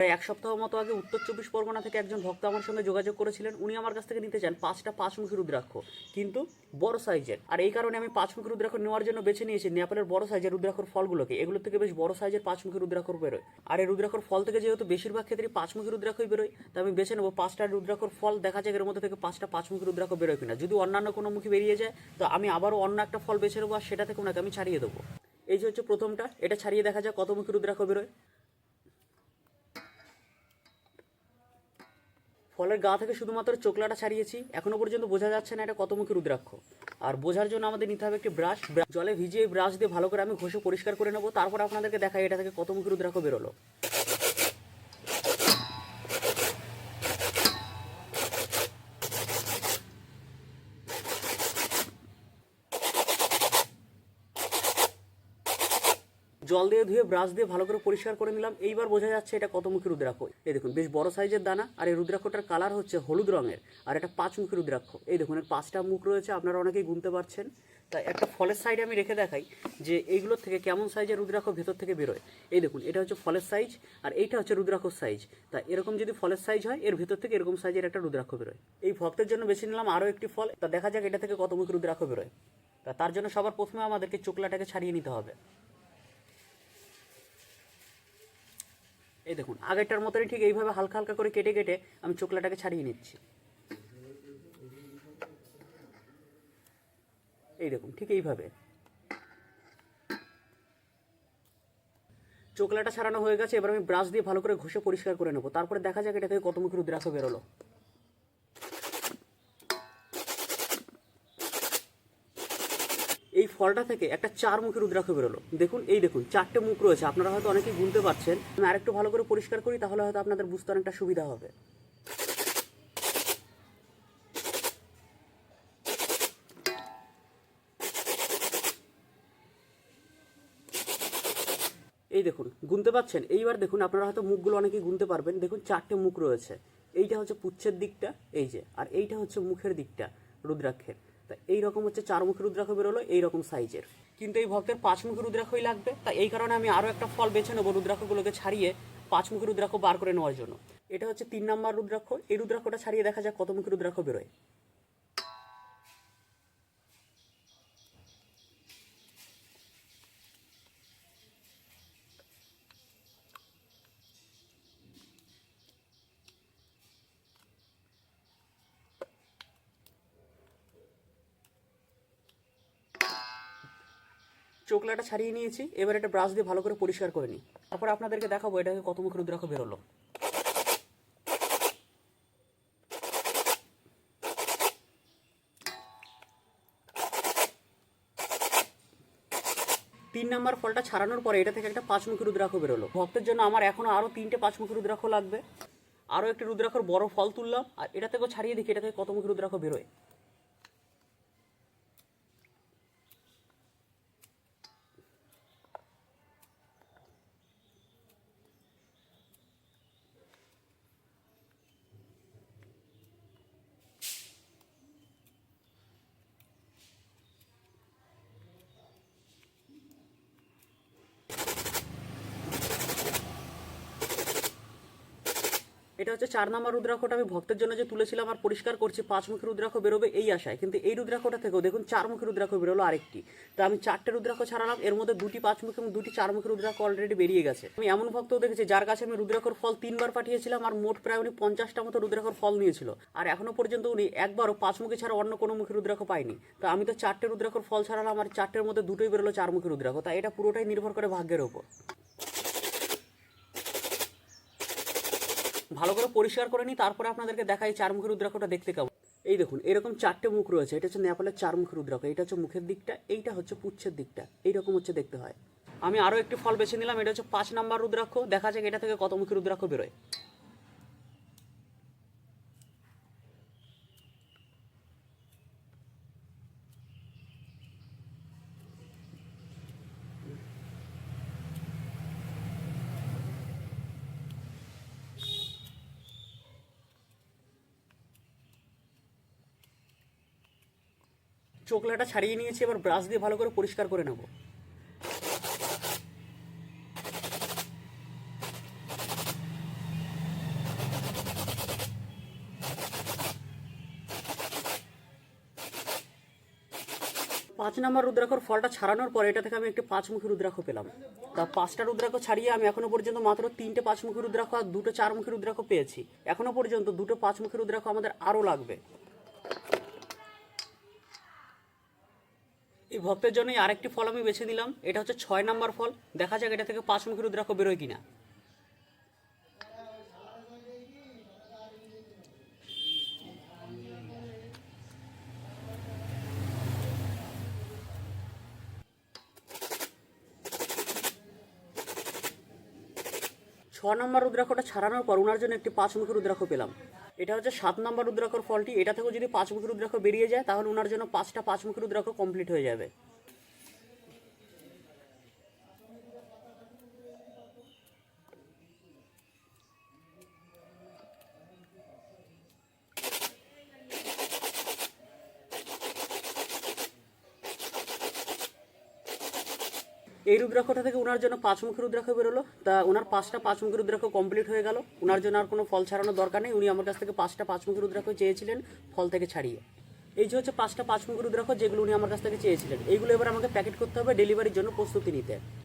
প্রায় এক সপ্তাহ মতো আগে উত্তর চব্বিশ পরগনা থেকে একজন ভক্ত আমার সঙ্গে যোগাযোগ করেছিলেন। উনি আমার কাছ থেকে নিতে চান পাঁচটা পাঁচ পাঁচমুখী রুদ্রাক্ষ, কিন্তু বড় সাইজের। আর এই কারণে আমি পাঁচ পাঁচমুখী রুদ্রাক্ষ নেওয়ার জন্য বেছে নিয়েছি নেপালের বড় সাইজের রুদ্রাক্ষর ফলগুলোকে। এগুলো থেকে বেশ বড় সাইজের পাঁচ পাঁচমুখী রুদ্রাক্ষর বেরোয়। আর এই রুদ্রাক্ষর ফল থেকে যেহেতু বেশিরভাগ ক্ষেত্রে পাঁচমুখী রুদ্রাক্ষই বেরোয়, তো আমি বেছে নেব পাঁচটা রুদ্রাক্ষর ফল দেখা যায় এর মধ্যে থেকে পাঁচটা পাঁচ পাঁচমুখী রুদ্রাক্ষ বেরোয় কিনা। যদি অন্যান্য কোনো মুখী বেরিয়ে যায়, তো আমি আবারও অন্য একটা ফল বেছে নেব আর সেটা থেকে ওনাকে আমি ছাড়িয়ে দেবো। এই যে হচ্ছে প্রথমটা, এটা ছাড়িয়ে দেখা যায় কত মুখী রুদ্রাক্ষ বেরোয়। ফলের গা থেকে শুধুমাত্র চোকলাটা ছাড়িয়েছি। এখনও পর্যন্ত বোঝা যাচ্ছে না এটা কত কতমুখী রুদ্রাক্ষ। আর বোঝার জন্য আমাদের নিতে হবে একটি ব্রাশ। জলে ভিজিয়ে ব্রাশ দিয়ে ভালো করে আমি ঘষে পরিষ্কার করে নেব। তারপর আপনাদেরকে দেখাই এটা থেকে কতমুখী রুদ্রাক্ষ বেরোলো। জল দিয়ে ধুয়ে ব্রাশ দিয়ে ভালো করে পরিষ্কার করে নিলাম। এইবার বোঝা যাচ্ছে এটা কতমুখী রুদ্রাক্ষ। এই দেখুন, বেশ বড় সাইজের দানা, আর এই রুদ্রাক্ষটার কালার হচ্ছে হলুদ রঙের, আর এটা পাঁচমুখী রুদ্রাক্ষ। এই দেখুন, এর পাঁচটা মুখ রয়েছে, আপনারা অনেকেই গুনতে পারছেন। তাই একটা ফলের সাইডে আমি রেখে দেখাই, যে এইগুলোর থেকে কেমন সাইজের রুদ্রাক্ষ ভেতর থেকে বেরোয়। এই দেখুন, এটা হচ্ছে ফলের সাইজ আর এইটা হচ্ছে রুদ্রাক্ষর সাইজ তা এরকম যদি ফলের সাইজ হয়, এর ভেতর থেকে এরকম সাইজের একটা রুদ্রাক্ষ বেরোয়। এই ভক্তের জন্য বেছে নিলাম আরও একটি ফল। তা দেখা যাক এটা থেকে কতমুখী রুদ্রাক্ষ বেরোয়। তা তার জন্য সবার প্রথমে আমাদেরকে চোকলাটাকে ছাড়িয়ে নিতে হবে। এই দেখুন। আগেরটার মতনই ঠিক এইভাবে হালকা হালকা করে কেটে কেটে আমি চোকলাটাকে ছাড়িয়ে নিচ্ছি। এই দেখুন, ঠিক এইভাবে। চোকলাটা ছাড়ানো হয়ে গেছে, এবার আমি ব্রাশ দিয়ে ভালো করে ঘষে পরিষ্কার করে নেব। তারপরে দেখা যাক এটা থেকে কত মুখী রুদ্রাক্ষ বেরোলো এই ফলটা থেকে একটা চার মুখী রুদ্রাক্ষ বেরোলো। দেখুন, এই দেখুন, চারটে মুখ রয়েছে। আপনারা হয়তো অনেকেই গুনতে পারছেন। আমি আরেকটু ভালো করে পরিষ্কার করি, তাহলে হয়তো আপনাদের বুঝতে অনেকটা সুবিধা হবে। এই দেখুন, গুনতে পাচ্ছেন এইবার দেখুন, আপনারা হয়তো মুখগুলো অনেকেই গুনতে পারবেন। দেখুন, চারটে মুখ রয়েছে। এইটা হচ্ছে পুচ্ছের দিকটা, এই যে, আর এইটা হচ্ছে মুখের দিকটা, রুদ্রাক্ষের। তা এইরকম হচ্ছে চার মুখী রুদ্রাক্ষ বেরোলো, এইরকম সাইজের কিন্তু এই ভক্তের পাঁচ মুখী রুদ্রাক্ষই লাগবে। তা এই কারণে আমি আরও একটা ফল বেছে নেব রুদ্রাক্ষগুলোকে ছাড়িয়ে পাঁচ মুখী রুদ্রাক্ষ বার করে নেওয়ার জন্য। এটা হচ্ছে তিন নম্বর রুদ্রাক্ষ। এই রুদ্রাক্ষটা ছাড়িয়ে দেখা যায় কত মুখী রুদ্রাক্ষ বেরোয়। চোকলাটা ছাড়িয়ে নিয়েছি, এবার এটা ব্রাশ দিয়ে ভালো করে পরিষ্কার করে নিই। তারপর আপনাদেরকে দেখাবো এটাকে কত মুখ রুদ্রাক্ষ বেরোলো তিন নাম্বার ফলটা ছাড়ানোর পরে এটা থেকে একটা পাঁচমুখী রুদ্রাক্ষ বেরোলো ভক্তের জন্য আমার এখনও আরও তিনটে পাঁচমুখী রুদ্রাক্ষ লাগবে। আরও একটি রুদ্রাক্ষর বড় ফল তুললাম, আর এটা থেকেও ছাড়িয়ে দেখি, এটা থেকে কত মুখী রুদ্রাক্ষ বেরোয়। এটা হচ্ছে চার নাম্বার রুদ্রাক্ষটা আমি ভক্তের জন্য যে তুলেছিলাম আর পরিষ্কার করছি পাঁচমুখী রুদ্রাক্ষ বেরোবে এই আশায়। কিন্তু এই রুদ্রাক্ষটা থেকেও দেখুন চারমুখী রুদ্রাক্ষ বেরোলো আরেকটি। তো আমি চারটে রুদ্রাক্ষ ছাড়ালাম, এর মধ্যে দুটি পাঁচমুখী এবং দুটি চারমুখী রুদ্রাক্ষ অলরেডি বেরিয়ে গেছে। আমি এমন ভক্তও দেখেছি যার কাছে আমি রুদ্রাক্ষর ফল তিনবার পাঠিয়েছিলাম আর মোট প্রায় উনি পঞ্চাশটা মতো রুদ্রাক্ষর ফল নিয়েছিল। আর এখনও পর্যন্ত উনি একবারও পাঁচমুখী ছাড়া অন্য কোনো মুখী রুদ্রাক্ষ পায়নি। তো আমি তো চারটে রুদ্রাক্ষর ফল ছাড়ালাম আর চারটের মধ্যে দুটোই বেরোলো চারমুখী রুদ্রাক্ষ। তাই এটা পুরোটাই নির্ভর করে ভাগ্যের ওপর। ভালো করে পরিষ্কার করে নিই, তারপরে আপনাদেরকে দেখাই চার মুখের রুদ্রাক্ষটা দেখতে কেমন। এই দেখুন, এরকম চারটে মুখ রয়েছে, এটা হচ্ছে নেপালের চার মুখের রুদ্রাক্ষ, এটা হচ্ছে মুখের দিকটা, এইটা হচ্ছে পুচ্ছের দিকটা, এইরকম হচ্ছে দেখতে হয়। আমি আরও একটি ফল বেছে নিলাম, এটা হচ্ছে পাঁচ নাম্বার রুদ্রাক্ষ, দেখা যাক এটা থেকে কত মুখের রুদ্রাক্ষ বেরোয়। চোকলাটা ছাড়িয়ে নিয়েছি, এবার ব্রাশ দিয়ে ভালো করে পরিষ্কার করে নেব। পাঁচ নম্বর রুদ্রাক্ষর ফলটা ছাড়ানোর পরে এটা থেকে আমি একটি পাঁচমুখী রুদ্রাক্ষ পেলাম। তা পাঁচটা রুদ্রাক্ষ ছাড়িয়ে আমি এখনও পর্যন্ত মাত্র তিনটে পাঁচমুখী রুদ্রাক্ষ আর দুটো চারমুখী রুদ্রাক্ষ পেয়েছি। এখনও পর্যন্ত দুটো পাঁচমুখী রুদ্রাক্ষ আমাদের আরও লাগবে। এই ভক্তের জন্যই আরেকটি ফল আমি বেছে দিলাম। এটা হচ্ছে ছয় নাম্বার ফল। দেখা যাক এটা থেকে পাঁচ পাঁচমুখী রুদ্রাক্ষ বেরোয় কিনা। ছ নম্বর রুদ্রাক্ষটা ছাড়ানোর পর ওনার জন্য একটি পাঁচ পাঁচমুখী রুদ্রাক্ষ পেলাম। এটা হচ্ছে সাত নম্বর রুদ্রাক্ষর ফলটি। এটা থেকেও যদি পাঁচমুখী রুদ্রাক্ষ বেরিয়ে যায়, তাহলে ওনার জন্য পাঁচটা পাঁচমুখী রুদ্রাক্ষ কমপ্লিট হয়ে যাবে। এই রুদ্রাক্ষটা থেকে ওনার জন্য পাঁচমুখী রুদ্রাক্ষ বেরোলো। তা ওনার পাঁচটা পাঁচমুখী রুদ্রাক্ষ কমপ্লিট হয়ে গেল। ওনার জন্য আর কোনো ফল ছাড়ানোর দরকার নেই। উনি আমার কাছ থেকে পাঁচটা পাঁচমুখী রুদ্রাক্ষ চেয়েছিলেন ফল থেকে ছাড়িয়ে। এই যে হচ্ছে পাঁচটা পাঁচমুখী রুদ্রাক্ষ যেগুলো উনি আমার কাছ থেকে চেয়েছিলেন, এইগুলো এবার আমাকে প্যাকেট করতে হবে ডেলিভারির জন্য প্রস্তুতি নিতে।